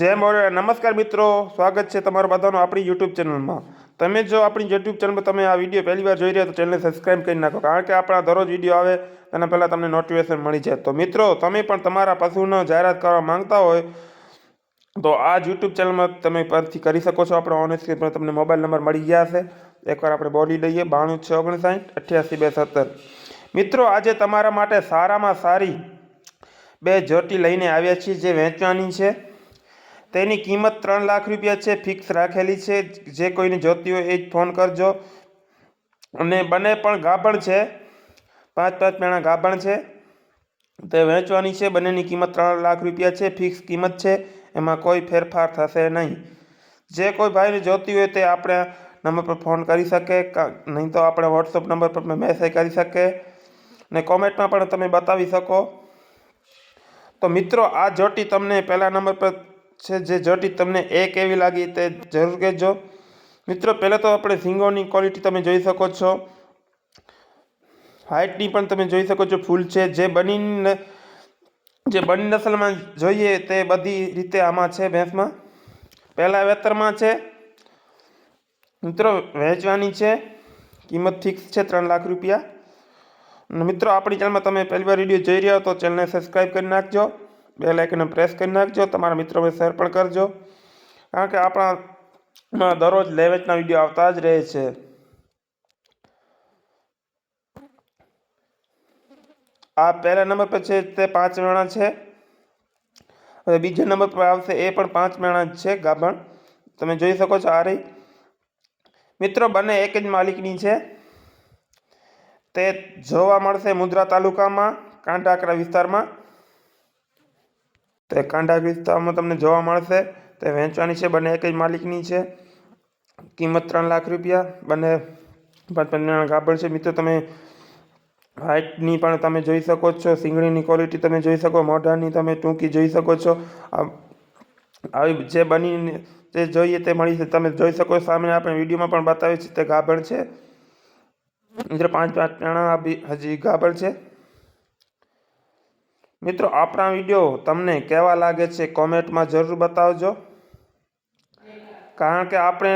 જય મોરયા. નમસ્કાર મિત્રો. સ્વાગત છે તમારું બધાનો આપણી યુટ્યુબ ચેનલમાં. તમે જો આપણી યુટ્યુબ ચેનલ તમે આ વીડિયો પહેલી વાર જોઈ રહ્યા તો ચેનલને સબસ્ક્રાઇબ કરી નાખો. કારણ કે આપણા દરરોજ વીડિયો આવે તેના પહેલાં તમને નોટિફિકેશન મળી જાય. તો મિત્રો, તમે પણ તમારા પશુનો જાહેરાત કરવા માંગતા હોય તો આ જ યુટ્યુબ ચેનલમાં તમે પરથી કરી શકો છો. આપણે ઓન પર તમને મોબાઈલ નંબર મળી ગયા હશે એકવાર આપણે બોલી લઈએ. બાણું, છ, ઓગણસાઠ, અઠ્યાસી, બે, સત્તર. મિત્રો, આજે તમારા માટે સારામાં સારી બે જોટી લઈને આવ્યા છીએ જે વેચવાની છે. તેની કિંમત ત્રણ લાખ રૂપિયા છે, ફિક્સ રાખેલી છે. જે કોઈને જોતી હોય એ જ ફોન કરજો. અને બંને પણ ગાભણ છે. પાંચ પાંચ મેણા ગાભણ છે. તે વેચવાની છે. બંનેની કિંમત ત્રણ લાખ રૂપિયા છે. ફિક્સ કિંમત છે. એમાં કોઈ ફેરફાર થશે નહીં. જે કોઈ ભાઈને જોતી હોય તે આપણે નંબર પર ફોન કરી શકે. નહીં તો આપણે વોટ્સઅપ નંબર પર મેસેજ કરી શકે. ને કોમેન્ટમાં પણ તમે બતાવી શકો. તો મિત્રો, આ જોટી તમને પહેલા નંબર પર છે જે જોટી તમને એ કેવી લાગી તે જરૂર કહેજો. મિત્રો, પહેલાં તો આપણે સિંગોની ક્વોલિટી તમે જોઈ શકો છો. હાઇટની પણ તમે જોઈ શકો છો ફૂલ છે. જે બની જે બની નસલમાં જોઈએ તે બધી રીતે આમાં છે ભેંસમાં. પહેલાં વેતરમાં છે. મિત્રો, વેચવાની છે. કિંમત ફિક્સ છે ત્રણ લાખ રૂપિયા. મિત્રો, આપણી ચેનલમાં તમે પહેલી વાર વીડિયો જોઈ રહ્યા હો તો ચેનલને સબસ્ક્રાઈબ કરી નાખજો. બે લાઇકને પ્રેસ કરી નાખજો. તમારા મિત્રોને શેર પણ કરજો. કારણ કે આપણા દરરોજ લેવેચના વીડિયો આવતા જ રહે છે. આ પહેલા નંબર પર છે તે પાંચ મેણા છે. હવે બીજા નંબર પર આવશે એ પણ પાંચ મેણા જ છે, ગાભણ. તમે જોઈ શકો છો આ રહી. મિત્રો, બંને એક જ માલિકની છે. તે જોવા મળશે મુદ્રા તાલુકામાં, કાંટાકરા વિસ્તારમાં. તે કાંડા વિસ્તારમાં તમને જોવા મળશે. તે વેચવાની છે, બંને એક જ માલિકની છે. કિંમત ત્રણ લાખ રૂપિયા. બંને પાંચ પાંચ ગાભણ છે. મિત્રો, તમે હાઇટની પણ તમે જોઈ શકો છો. સિંગડીની ક્વોલિટી તમે જોઈ શકો. મોઢાની તમે ટૂંકી જોઈ શકો છો. આવી જે બની જે જોઈએ તે મળી છે. તમે જોઈ શકો સામે આપણે વિડીયોમાં પણ બતાવ્યું છે તે ગાભણ છે. મિત્રો, પાંચ પાંચ જણા હજી ગાભણ છે. મિત્રો, આપણા વીડિયો તમને કેવા લાગે છે કોમેન્ટમાં જરૂર બતાવજો. કારણ કે આપણે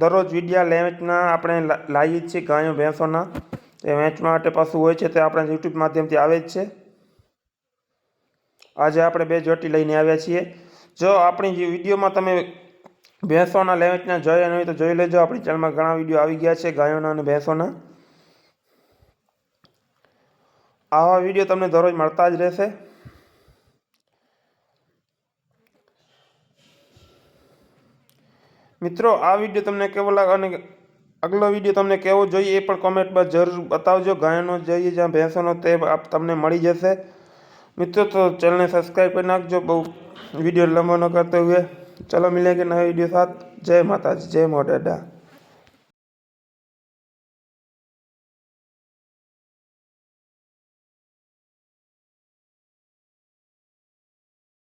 દરરોજ વિડીયા લેવેચના આપણે લાવીએ જ છીએ ગાયો ભેંસોના. તે વેચ માટે પશુ હોય છે તે આપણે યુટ્યુબ માધ્યમથી આવે જ છે. આજે આપણે બે જોટી લઈને આવ્યા છીએ. જો આપણી જે વિડીયોમાં તમે ભેંસોના લેવેચના જોયા નહીં તો જોઈ લેજો. આપણી ચેનલમાં ઘણા વીડિયો આવી ગયા છે ગાયોના અને ભેંસોના. આવા વીડિયો તમને દરરોજ મળતા જ રહેશે. મિત્રો, આ વીડિયો તમને કેવો લાગે અને અગલો વીડિયો તમને કેવો જોઈએ એ પણ કોમેન્ટમાં જરૂર બતાવજો. ગાયનો જોઈએ, જ્યાં ભેંસોનો તે તમને મળી જશે. મિત્રો, તો ચેનલને સબસ્ક્રાઈબ કરી નાખજો. બહુ વીડિયો લંબો ન કરતે હુએ ચલો મિલે કે નવા વીડિયો સાથ. જય માતાજી, જય મોટેડા